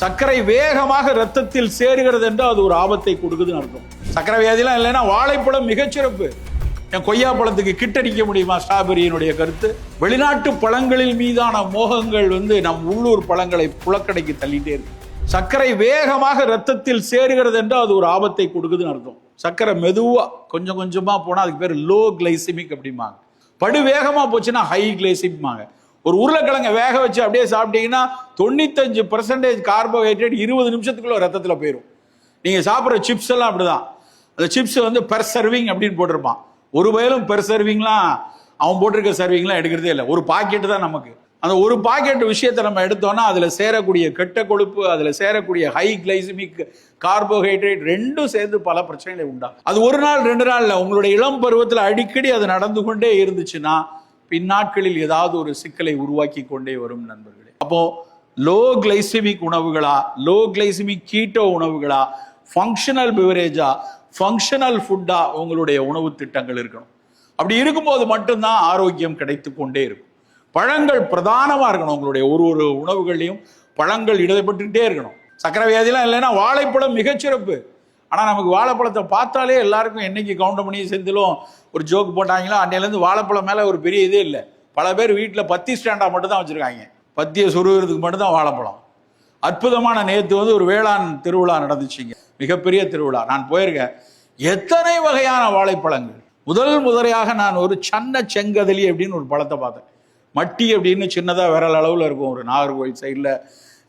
சர்க்கரை வேகமாக ரத்தத்தில் சேருகிறது என்று அது ஒரு ஆபத்தை கொடுக்குதுன்னு அர்த்தம். சர்க்கரை வியாதிலாம் இல்லைன்னா வாழைப்பழம் மிகச்சிறப்பு. என் கொய்யா பழத்துக்கு கிட்டடிக்க முடியுமா ஸ்ட்ராபெரியினுடைய கருத்து? வெளிநாட்டு பழங்களில் மீதான மோகங்கள் வந்து நம் உள்ளூர் பழங்களை புழக்கடைக்கு தள்ளிட்டே இருக்கு. சர்க்கரை வேகமாக ரத்தத்தில் சேருகிறது என்று அது ஒரு ஆபத்தை கொடுக்குதுன்னு அர்த்தம். சர்க்கரை மெதுவா கொஞ்சம் கொஞ்சமா போனா அதுக்கு பேர் லோ கிளைசிமிக் அப்படிம்பாங்க. படு வேகமா போச்சுன்னா ஹை கிளைசிம்பாங்க ஒரு உருளைக்கிழங்க வேக வச்சு அப்படியே சாப்பிட்டீங்கன்னா தொண்ணூத்தஞ்சு பர்சன்டேஜ் கார்போஹைட்ரேட் இருபது நிமிஷத்துக்குள்ள ரத்தத்தில் போயிடும் நீங்கள் சாப்பிட்ற சிப்ஸ் எல்லாம் அப்படிதான். அந்த சிப்ஸ் வந்து பெர் சர்விங் அப்படின்னு போட்டிருப்பான். ஒரு வயலும் பெர் சர்விங்லாம் அவன் போட்டிருக்க சர்விங்லாம் எடுக்கிறதே இல்லை. ஒரு பாக்கெட்டு தான் நமக்கு. அந்த ஒரு பாக்கெட் விஷயத்தை நம்ம எடுத்தோம்னா அதில் சேரக்கூடிய கெட்ட கொழுப்பு அதில் சேரக்கூடிய ஹை கிளைசிமிக் கார்போஹைட்ரேட் ரெண்டும் சேர்ந்து பல பிரச்சனைகளை உண்டா அது ஒரு நாள் ரெண்டு நாளில் உங்களுடைய இளம் பருவத்தில் அடிக்கடி அது நடந்து கொண்டே இருந்துச்சுன்னா பின்னாட்களில் ஏதாவது ஒரு சிக்கலை உருவாக்கி கொண்டே வரும் நண்பர்களே. அப்போ லோ கிளைசிமிக் உணவுகளா லோ கிளைசிமிக் கீட்டோ உணவுகளா ஃபங்க்ஷனல் பிவரேஜா ஃபங்க்ஷனல் ஃபுட்டா உங்களுடைய உணவு திட்டங்கள் இருக்கணும். அப்படி இருக்கும்போது மட்டும்தான் ஆரோக்கியம் கிடைத்து கொண்டே இருக்கும். பழங்கள் பிரதானமாக இருக்கணும் உங்களுடைய ஒரு ஒரு உணவுகள்லையும். பழங்கள் இடப்பட்டுக்கிட்டே இருக்கணும். சக்கரை வியாதிலாம் இல்லைன்னா வாழைப்பழம் மிகச்சிறப்பு. ஆனால் நமக்கு வாழைப்பழத்தை பார்த்தாலே எல்லாருக்கும் என்னைக்கு கவுண்டமணி செந்திலும் ஒரு ஜோக்கு போட்டாங்களோ அன்னையிலேருந்து வாழைப்பழம் மேலே ஒரு பெரிய இதே இல்லை. பல பேர் வீட்டில் பத்தி ஸ்டாண்டாக மட்டும் தான் வச்சிருக்காங்க. பத்தியை சொருகிறதுக்கு மட்டும்தான் வாழைப்பழம். அற்புதமான நேற்று வந்து ஒரு வேளாண் திருவிழா நடந்துச்சுங்க. மிகப்பெரிய திருவிழா. நான் போயிருக்கேன். எத்தனை வகையான வாழைப்பழங்கள்? முதல் முதலையாக நான் ஒரு சன்ன செங்கதலி அப்படின்னு ஒரு பழத்தை பார்த்தேன். மட்டி அப்படின்னு சின்னதாக விரல் அளவில் இருக்கும். ஒரு நாகர்கோவில் சைடில்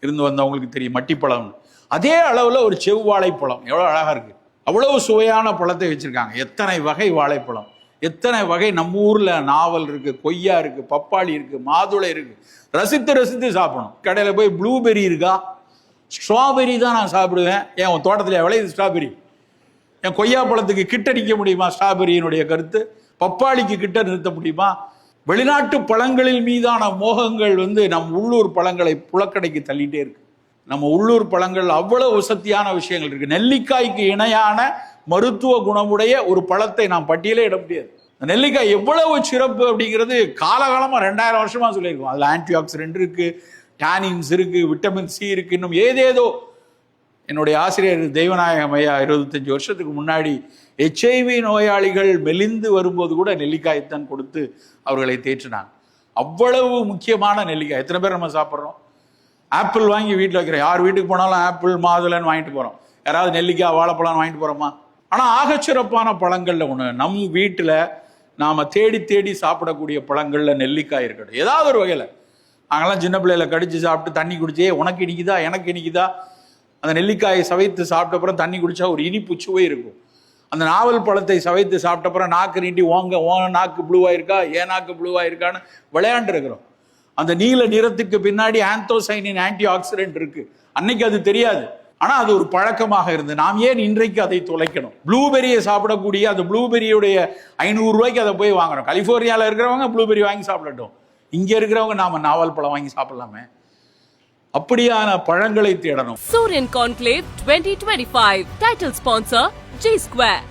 இருந்து வந்தவங்களுக்கு தெரியும் மட்டிப்பழம்னு அதே அளவில் ஒரு செவ்வாழைப்பழம் எவ்வளோ அழகாக இருக்கு. அவ்வளவு சுவையான பழத்தை வச்சுருக்காங்க. எத்தனை வகை வாழைப்பழம். எத்தனை வகை நம்ம ஊரில் நாவல் இருக்குது கொய்யா இருக்குது பப்பாளி இருக்குது மாதுளை இருக்குது ரசித்து ரசித்து சாப்பிடணும். கடையில் போய் ப்ளூபெரி இருக்கா? ஸ்ட்ராபெரி தான் நான் சாப்பிடுவேன். என் உன் தோட்டத்தில் விளையுது ஸ்ட்ராபெரி என் கொய்யா பழத்துக்கு கிட்டடிக்க முடியுமா ஸ்ட்ராபெரியினுடைய கருத்து? பப்பாளிக்கு கிட்ட நிறுத்த முடியுமா? வெளிநாட்டு பழங்களில் மீதான மோகங்கள் வந்து நம் உள்ளூர் பழங்களை புழக்கடைக்கு தள்ளிட்டே இருக்கு. நம்ம உள்ளூர் பழங்கள் அவ்வளவு வசதியான விஷயங்கள் இருக்கு. நெல்லிக்காய்க்கு இணையான மருத்துவ குணமுடைய ஒரு பழத்தை நாம் பட்டியலே இட முடியாது. நெல்லிக்காய் எவ்வளவு சிறப்பு அப்படிங்கிறது காலகாலமாக ரெண்டாயிரம் வருஷமா சொல்லியிருக்கோம். அதில் ஆன்டி ஆக்சிடென்ட் இருக்கு டேனின்ஸ் இருக்கு விட்டமின் சி இருக்கு இன்னும் ஏதேதோ என்னுடைய ஆசிரியர் தெய்வநாயகம் ஐயா இருபத்தஞ்சு வருஷத்துக்கு முன்னாடி ஹெச்ஐவி நோயாளிகள் மெலிந்து வரும்போது கூட நெல்லிக்காயத்தான் கொடுத்து அவர்களை தேற்றினாங்க. அவ்வளவு முக்கியமான நெல்லிக்காய். எத்தனை பேர் நம்ம சாப்பிட்றோம்? ஆப்பிள் வாங்கி வீட்டில் வைக்கிறோம். யார் வீட்டுக்கு போனாலும் ஆப்பிள் மாதுளைன்னு வாங்கிட்டு போகிறோம் யாராவது நெல்லிக்காய் வாழைப்பழம்னு வாங்கிட்டு போகிறோமா ஆனால் ஆகச்சிறப்பான பழங்களில் ஒன்று நம் வீட்டில் நாம் தேடி தேடி சாப்பிடக்கூடிய பழங்களில் நெல்லிக்காய் இருக்கட்டும். ஏதாவது ஒரு வகையில். நாங்கெல்லாம் சின்ன பிள்ளையில கடிச்சு சாப்பிட்டு தண்ணி குடிச்சே உனக்கு இனிக்குதா? எனக்கு இனிக்குதா? அந்த நெல்லிக்காயை சவைத்து சாப்பிட்ட அப்புறம் தண்ணி குடிச்சா ஒரு இனிப்பு சுவை இருக்கும். அந்த நாவல் பழத்தை சவைத்து சாப்பிட்ட அப்புறம் நாக்கு நீட்டி ஓங்க ஓ நாக்கு ப்ளூவாக இருக்கா ஏன் நாக்கு ப்ளூவாக இருக்கான்னு விளையாண்டுருக்கிறோம் அந்த நீல நிறத்துக்கு பின்னாடி ஆந்தோசைனின் ஆன்டி ஆக்சிடென்ட் இருக்கு. அன்னைக்கு அது தெரியாது. ஆனால் அது ஒரு பழக்கமாக இருந்து நாம் ஏன் இன்றைக்கு அதை தொலைக்கணும் ப்ளூபெரியை சாப்பிடக்கூடிய அந்த ப்ளூபெரியுடைய ஐநூறு ரூபாய்க்கு அதை போய் வாங்குறோம் கலிஃபோர்னியாவில் இருக்கிறவங்க ப்ளூபெரி வாங்கி சாப்பிடட்டும். இங்கே இருக்கிறவங்க நாம் நாவல் பழம் வாங்கி சாப்பிடலாமே. அப்படியான பழங்களை தேடணும் Suryan Conclave 2025. Title sponsor G Square.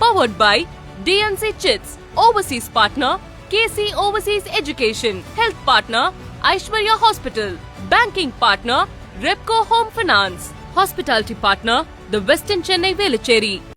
Powered by DNC Chits. Overseas partner KC Overseas Education. Health partner Aishwarya Hospital. Banking partner Repco Home Finance. Hospitality partner The Western Chennai Velachery.